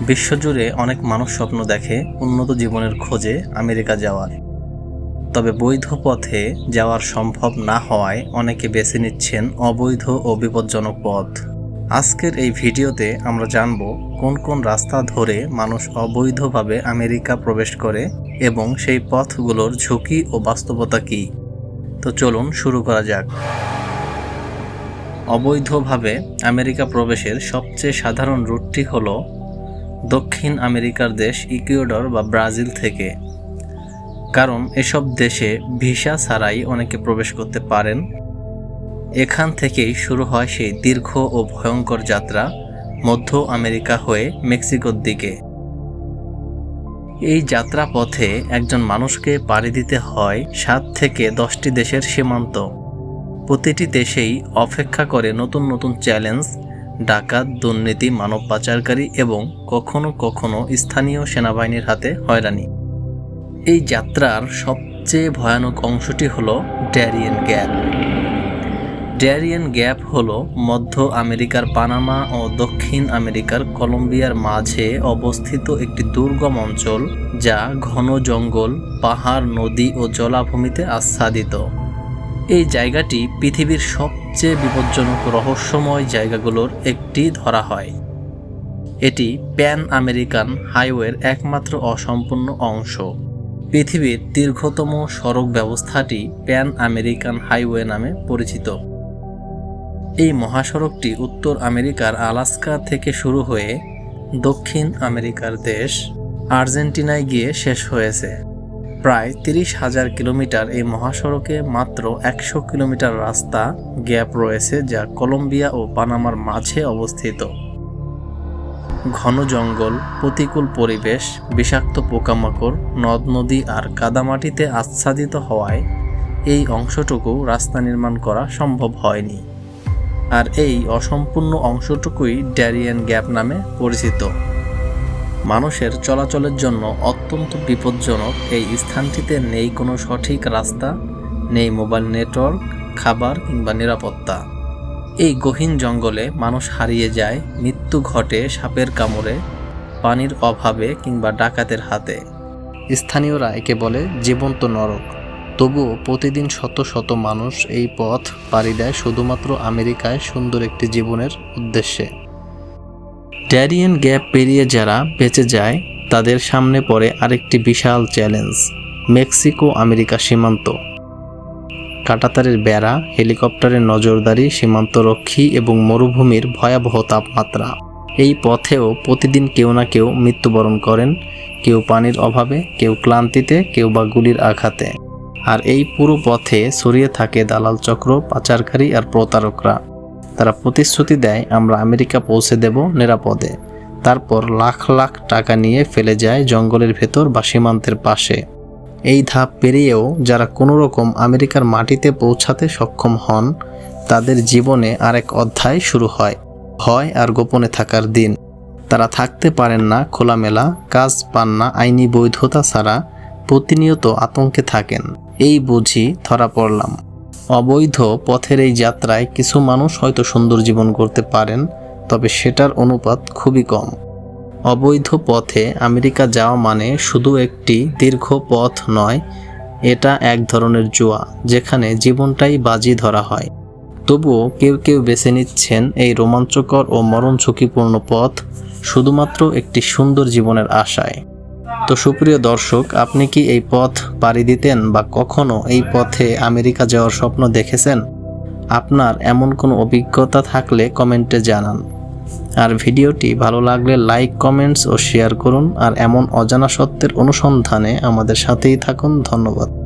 বিশ্বজুড়ে অনেক মানুষ স্বপ্ন দেখে উন্নত জীবনের খোঁজে আমেরিকা যাওয়ার। তবে বৈধ পথে যাওয়ার সম্ভব না হওয়ায় অনেকে বেছে নিচ্ছেন অবৈধ ও বিপজ্জনক পথ। আজকের এই ভিডিওতে আমরা জানব কোন কোন রাস্তা ধরে মানুষ অবৈধভাবে আমেরিকা প্রবেশ করে এবং সেই পথগুলোর ঝুঁকি ও বাস্তবতা কী। তো চলুন শুরু করা যাক। অবৈধভাবে আমেরিকা প্রবেশের সবচেয়ে সাধারণ রুটটি হল দক্ষিণ আমেরিকার দেশ ইকুয়েডর বা ব্রাজিল থেকে। কারণ এসব দেশে ভিসা ছাড়াই অনেকে প্রবেশ করতে পারেন। এখান থেকেই শুরু হয় সেই দীর্ঘ ও ভয়ঙ্কর যাত্রা মধ্য আমেরিকা হয়ে মেক্সিকোর দিকে। এই যাত্রা পথে একজন মানুষকে পাড়ি দিতে হয় সাত থেকে দশটি দেশের সীমান্ত। প্রতিটি দেশেই অপেক্ষা করে নতুন নতুন চ্যালেঞ্জ ডাকাত, দুর্নীতি, মানব পাচারকারী এবং কখনো কখনো স্থানীয় সেনাবাহিনীর হাতে হয়রানি। এই যাত্রার সবচেয়ে ভয়ানক অংশটি হল ড্যারিয়েন গ্যাপ। ড্যারিয়েন গ্যাপ হল মধ্য আমেরিকার পানামা ও দক্ষিণ আমেরিকার কলম্বিয়ার মাঝে অবস্থিত একটি দুর্গম অঞ্চল যা ঘন জঙ্গল, পাহাড়, নদী ও জলাভূমিতে আচ্ছাদিত। এই জায়গাটি পৃথিবীর সবচেয়ে বিপজ্জনক রহস্যময় জায়গাগুলোর একটি ধরা হয়। এটি প্যান আমেরিকান হাইওয়ের একমাত্র অসম্পূর্ণ অংশ। পৃথিবীর দীর্ঘতম সড়ক ব্যবস্থাটি প্যান আমেরিকান হাইওয়ে নামে পরিচিত। এই মহাসড়কটি উত্তর আমেরিকার আলাস্কা থেকে শুরু হয়ে দক্ষিণ আমেরিকার দেশ আর্জেন্টিনায় গিয়ে শেষ হয়েছে। প্রায় তিরিশ হাজার কিলোমিটার এই মহাসড়কে মাত্র একশো কিলোমিটার রাস্তা গ্যাপ রয়েছে যা কলম্বিয়া ও পানামার মাঝে অবস্থিত। ঘন জঙ্গল, প্রতিকূল পরিবেশ, বিষাক্ত পোকামাকড়, নদ, নদী আর কাদামাটিতে আচ্ছাদিত হওয়ায় এই অংশটুকু রাস্তা নির্মাণ করা সম্ভব হয়নি। আর এই অসম্পূর্ণ অংশটুকুই ড্যারিয়ান গ্যাপ নামে পরিচিত। মানুষের চলাচলের জন্য অত্যন্ত বিপজ্জনক। এই স্থানটিতে নেই কোনো সঠিক রাস্তা, নেই মোবাইল নেটওয়ার্ক, খাবার কিংবা নিরাপত্তা। এই গহীন জঙ্গলে মানুষ হারিয়ে যায়, মৃত্যু ঘটে সাপের কামড়ে, পানির অভাবে কিংবা ডাকাতের হাতে। স্থানীয়রা একে বলে জীবন্ত নরক। তবুও প্রতিদিন শত শত মানুষ এই পথ পাড়ি দেয় শুধুমাত্র আমেরিকায় সুন্দর একটি জীবনের উদ্দেশ্যে। ড্যারিয়ান গ্যাপ পেরিয়ে যারা বেঁচে যায় তাদের সামনে পড়ে আরেকটি বিশাল চ্যালেঞ্জ, মেক্সিকো আমেরিকা সীমান্ত। কাটাতারের বেড়া, হেলিকপ্টারের নজরদারি, সীমান্তরক্ষী এবং মরুভূমির ভয়াবহ তাপমাত্রা। এই পথেও প্রতিদিন কেউ না কেউ মৃত্যুবরণ করেন, কেউ পানির অভাবে, কেউ ক্লান্তিতে, কেউ বা গুলির আঘাতে। আর এই পুরো পথে ছড়িয়ে থাকে দালাল চক্র, পাচারকারী আর প্রতারকরা। তারা প্রতিশ্রুতি দেয়, আমরা আমেরিকা পৌঁছে দেব নিরাপদে। তারপর লাখ লাখ টাকা নিয়ে ফেলে যায় জঙ্গলের ভেতর বা সীমান্তের পাশে। এই ধাপ পেরিয়েও যারা কোনো রকম আমেরিকার মাটিতে পৌঁছাতে সক্ষম হন, তাদের জীবনে আরেক অধ্যায় শুরু হয়, ভয় আর গোপনে থাকার দিন। তারা থাকতে পারেন না খোলামেলা, কাজ পান না আইনি বৈধতা ছাড়া, প্রতিনিয়ত আতঙ্কে থাকেন। এই বুঝি ধরা পড়লাম। অবৈধ পথের এই যাত্রায় কিছু মানুষ হয়তো সুন্দর জীবন করতে পারেন তবে সেটার অনুপাত খুবই কম। অবৈধ পথে আমেরিকা যাওয়া মানে শুধু একটি দীর্ঘ পথ নয়, এটা এক ধরনের জুয়া, যেখানে জীবনটাই বাজি ধরা হয়। তবুও কেউ কেউ বেছে নিচ্ছেন এই রোমাঞ্চকর ও মরণ ঝুঁকিপূর্ণ পথ শুধুমাত্র একটি সুন্দর জীবনের আশায়। তো সুপ্রিয় দর্শক, আপনি কি এই পথ পাড়ি দিতেন বা কখনো এই পথে আমেরিকা যাওয়ার স্বপ্ন দেখেছেন? আপনার এমন কোনো অভিজ্ঞতা থাকলে কমেন্টে জানান। আর ভিডিওটি ভালো লাগলে লাইক, কমেন্টস ও শেয়ার করুন। আর এমন অজানা সত্যের অনুসন্ধানে আমাদের সাথেই থাকুন। ধন্যবাদ।